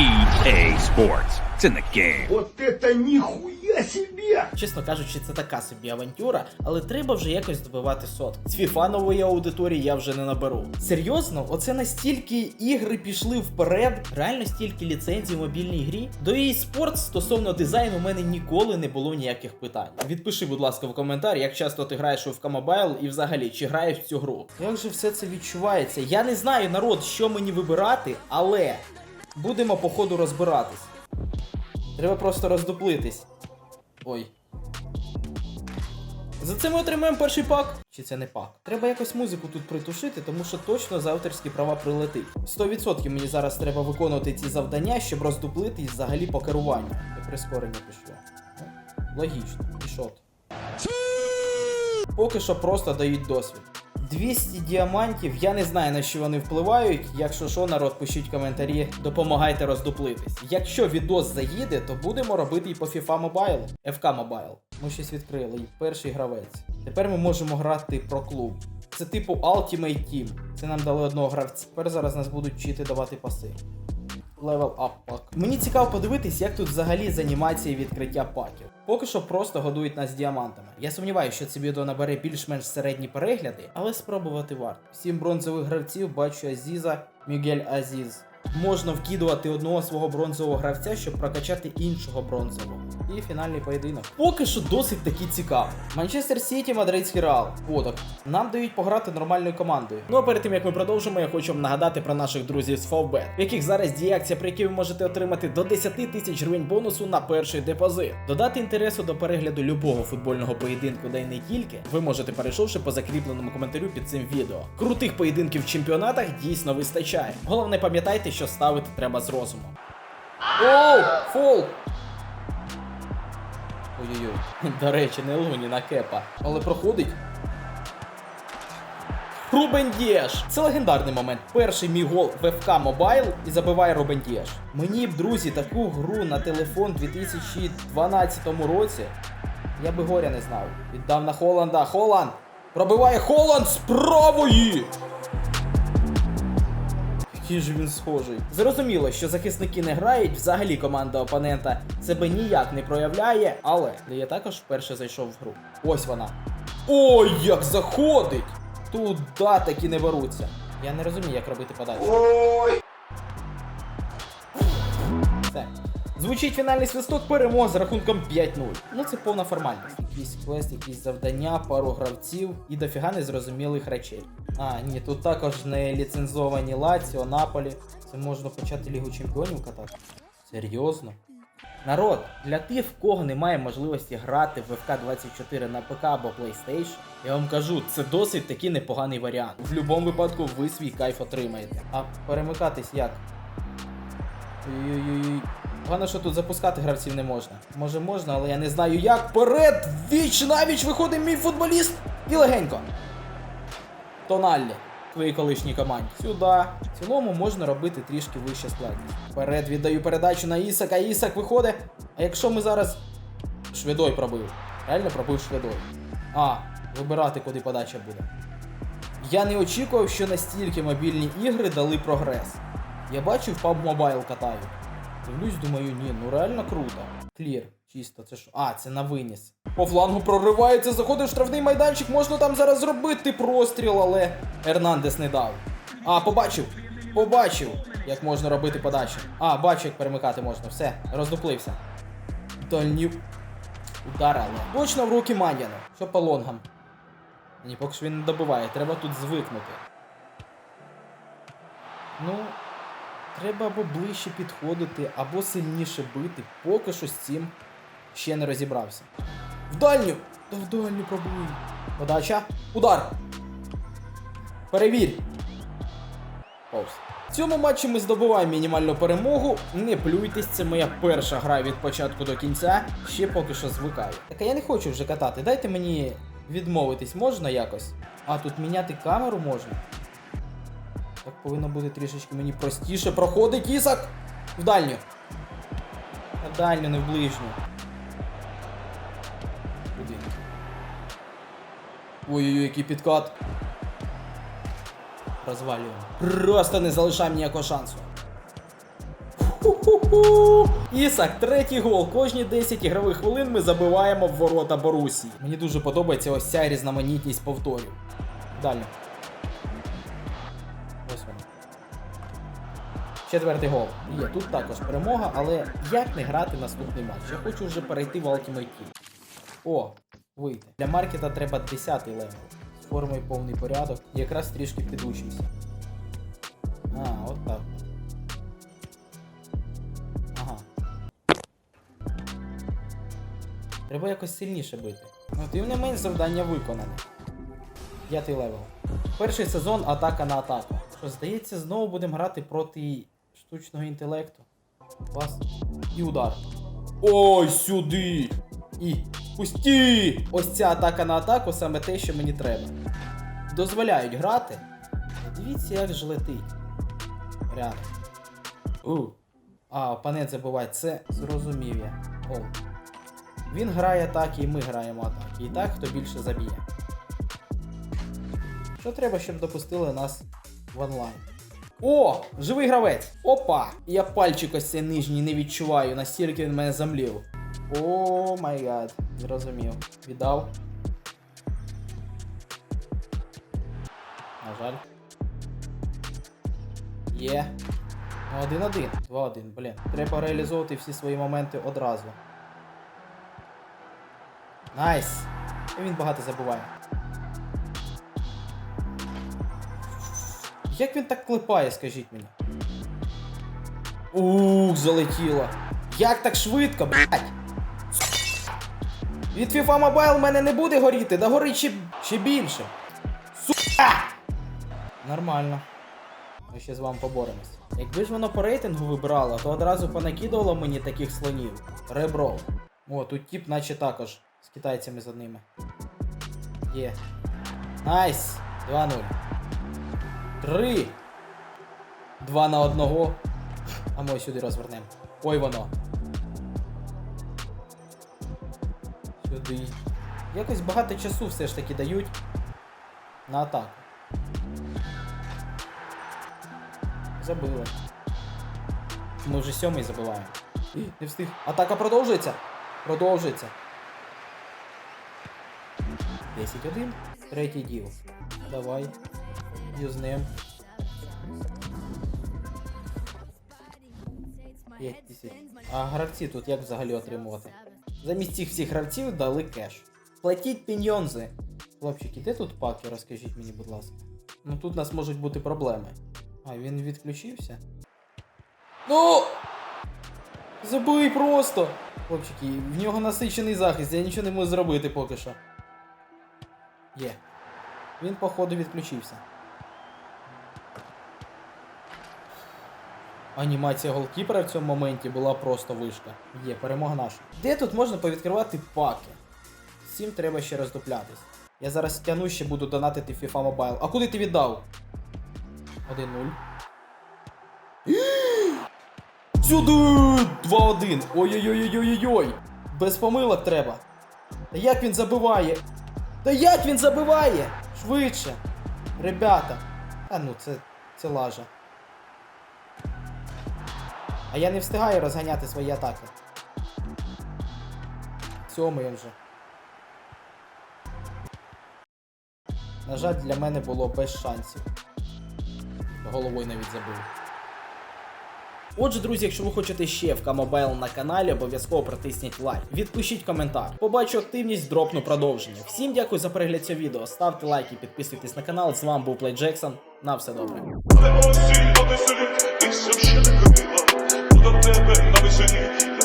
EA Sports. It's in the game. Вот это нихуя себе! Чесно кажучи, це така собі авантюра, але треба вже якось добивати сот. З FIFA аудиторії я вже не наберу. Серйозно, оце настільки ігри пішли вперед, реально стільки ліцензій в мобільній грі. До EA Sports стосовно дизайну у мене ніколи не було ніяких питань. Відпиши, будь ласка, в коментар, як часто ти граєш у FK Mobile і взагалі чи граєш в цю гру. Як же все це відчувається? Я не знаю, народ, що мені вибирати, але будемо по ходу розбиратись. Треба просто роздуплитись. Ой. За це ми отримаємо перший пак. Чи це не пак? Треба якось музику тут притушити, тому що точно за авторські права прилетить. 100% мені зараз треба виконувати ці завдання, щоб роздуплити взагалі по керуванню. Прискорення пішло. Ну, Логічно, і шот. Поки що просто дають досвід. 200 діамантів, я не знаю на що вони впливають. Якщо що, народ, пишіть коментарі, допомагайте роздуплитись. Якщо відос заїде, то будемо робити і по FIFA Mobile. FK Mobile. Ми щось відкрили, і перший гравець. Тепер ми можемо грати про клуб. Це типу Ultimate Team. Це нам дали одного гравця. Тепер зараз нас будуть вчити давати паси. Level Up пак. Мені цікаво подивитись, як тут взагалі з анімації відкриття паків. Поки що просто годують нас діамантами. Я сумніваюся, що це відео набере більш-менш середні перегляди, але спробувати варто. Всім бронзових гравців бачу Азіза, Мігель Азіз. Можна вкидувати одного свого бронзового гравця, щоб прокачати іншого бронзового. І фінальний поєдинок. Поки що досить таки цікаво. Манчестер Сіті, Мадридський Реал. О, так нам дають пограти нормальною командою. Ну а перед тим як ми продовжимо, я хочу вам нагадати про наших друзів з Favbet, в яких зараз діє акція, при якій ви можете отримати до 10 тисяч гривень бонусу на перший депозит. Додати інтересу до перегляду любого футбольного поєдинку, да й не тільки, ви можете перейшовши по закріпленому коментарю під цим відео. Крутих поєдинків в чемпіонатах дійсно вистачає. Головне пам'ятайте, що ставити треба з розумом. Оу, фол! Ой-ой-ой. До речі, не Луніна кепа. Але проходить. Рубен Дієш! Це легендарний момент. Перший мій гол в ФК Mobile і забиває Рубен Дієш. Мені б, друзі, таку гру на телефон у 2012 році. Я би горя не знав. Віддав на Холланда. Холланд! Пробиває Холланд з правої! Який же він схожий. Зрозуміло, що захисники не грають, взагалі команда опонента себе ніяк не проявляє, але я також вперше зайшов в гру. Ось вона. Ой, як заходить! Туда таки не беруться. Я не розумію, як робити подачу. Ой! Звучить фінальний свисток перемог з рахунком 5-0. Ну це повна формальність. Якийсь квест, якісь завдання, пару гравців і дофіга незрозумілих речей. А, ні, тут також не ліцензовані Лаціо, Наполі. Це можна почати Лігу Чемпіонів катати. Серйозно? Народ, для тих, в кого немає можливості грати в FK24 на ПК або PlayStation, я вам кажу, це досить таки непоганий варіант. В будь-якому випадку ви свій кайф отримаєте. А перемикатись як? Ой-ой-ой. Погано, що тут запускати гравців не можна. Може можна, але я не знаю як. Вперед! Віч навіч виходить мій футболіст! І легенько. Тоналлі. Твоїй колишній команді. Сюди. В цілому можна робити трішки вище складність. Вперед віддаю передачу на Ісака. Ісак виходить. А якщо ми зараз. Шведой пробив. Реально пробив Шведой. А, вибирати, куди подача буде. Я не очікував, що настільки мобільні ігри дали прогрес. Я бачив PUBG Mobile катаю. Дивлюсь, думаю, ні, ну реально круто. Клір, чисто, це що? А, це на виніс. По флангу проривається, заходить в штрафний майданчик, можна там зараз зробити простріл, але Ернандес не дав. А, побачив! Побачив, як можна робити подачу. А, бачу, як перемикати можна. Все, роздуплився. Дальні удари, але. Точно в руки Маньяна. Що по лонгам? Ні, поки що він не добиває, треба тут звикнути. Ну, треба або ближче підходити, або сильніше бити. Поки що з цим ще не розібрався. В дальню! Та в дальню пробуй. Подача. Удар! Перевір! Повз. В цьому матчі ми здобуваємо мінімальну перемогу. Не плюйтесь, це моя перша гра від початку до кінця. Ще поки що звикаю. Так я не хочу вже катати. Дайте мені відмовитись можна якось. А тут міняти камеру можна. Так повинно бути трішечки мені простіше. Проходить Ісак! В дальню. На дальню, не в ближню. Ой-ой-ой, який підкат. Розвалюємо. Просто не залишаємо ніякого шансу. Ху-ху-ху. Ісак, третій гол. Кожні 10 ігрових хвилин ми забиваємо в ворота Борусії. Мені дуже подобається ось ця різноманітність повторів. Далі. Четвертий гол. Є, тут також перемога, але як не грати наступний матч? Я хочу вже перейти в Ultimate Team. О, вийти. Для маркета треба 10 левел. З формою повний порядок. Якраз трішки підучимося. А, от так. Ага. Треба якось сильніше бити. Ну, тим не менш завдання виконане. П'ятий левел. Перший сезон атака на атаку. Здається, знову будемо грати проти штучного інтелекту. Пас. І удар. Ой, сюди! І. Пусті! Ось ця атака на атаку саме те, що мені треба. Дозволяють грати. Дивіться, як ж летить. Рядом. У. А, опонент забуває, це зрозумів я. О. Він грає атаки, і ми граємо атаки. І так, хто більше заб'є. Що треба, щоб допустили нас в онлайн? О! Живий гравець! Опа! Я пальчик ось цей нижній не відчуваю, настільки він мене замлів. О май гад, зрозумів. Віддав. На жаль. Є. Один-один. Два-один, блін. Треба реалізовувати всі свої моменти одразу. Найс! І він багато забуває. Як він так клепає, скажіть мені? Ух, залетіло. Як так швидко, блять? Від FIFA Mobile в мене не буде горіти, да горить ще, ще більше. Сука! Нормально. Ми ще з вами поборемось. Якби ж воно по рейтингу вибрало, то одразу понакидувало мені таких слонів. Ребро. О, тут тип наче також з китайцями з одними. Є. Найс! 2-0. Три. Два на одного. А ми сюди розвернемо. Ой воно. Сюди. Якось багато часу все ж таки дають на атаку. Забили. Ми вже сьомий забиваємо. І, Не встиг. Атака продовжується. Продовжується. 10-1. Третій діл. Давай. Юзнем. 5 тисяч. А гравці тут як взагалі отримувати? Замість цих всіх гравців дали кеш. Платіть піньйонзи. Хлопчики, де тут паки? Розкажіть мені, будь ласка. Ну тут у нас можуть бути проблеми. А, він відключився. Ну! Забий просто! Хлопчики, в нього насичений захист, я нічого не можу зробити поки що. Є. Він, походу, відключився. Анімація голкіпера в цьому моменті була просто вишка. Є, перемога наша. Де тут можна повідкривати паки? Всім треба ще роздуплятись. Я зараз тяну ще буду донатити FIFA Mobile. А куди ти віддав? 1-0. Сюди! 2-1. Ой-ой-ой-ой-ой-ой. Без помилок треба. Та як він забиває? Та як він забиває? Швидше. Ребята. Та ну це. це лажа. А я не встигаю розганяти свої атаки. Сьомий вже. На жаль, для мене було без шансів. Головою навіть забив. Отже, друзі, якщо ви хочете ще в Камобайл на каналі, обов'язково протисніть лайк. Відпишіть коментар. Побачу активність, дропну продовження. Всім дякую за перегляд цього відео. Ставте лайки, підписуйтесь на канал. З вами був Плей Джексон. На все добре. Але